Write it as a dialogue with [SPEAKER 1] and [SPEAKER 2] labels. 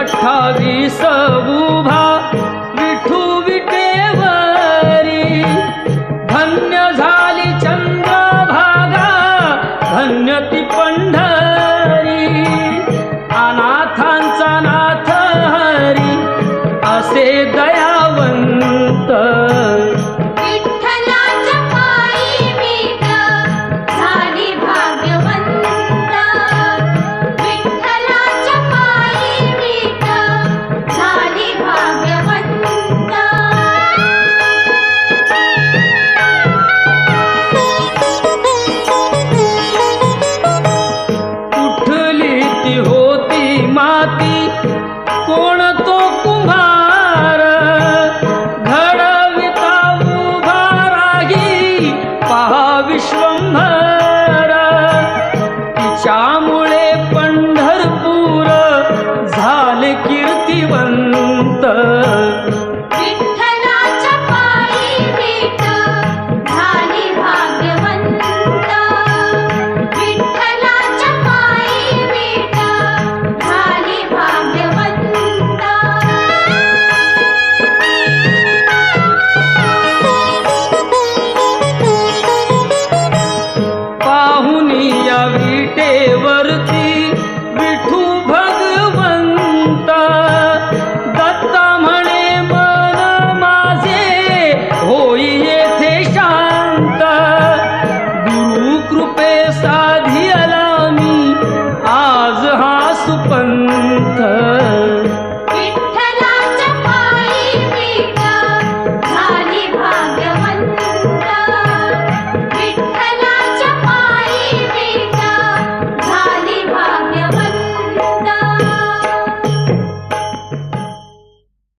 [SPEAKER 1] अठ्ठावीस उभा विठू विटेवरी. धन्य झाली चंद्र भागा धन्य ती पंढरी. কত কুম্ভা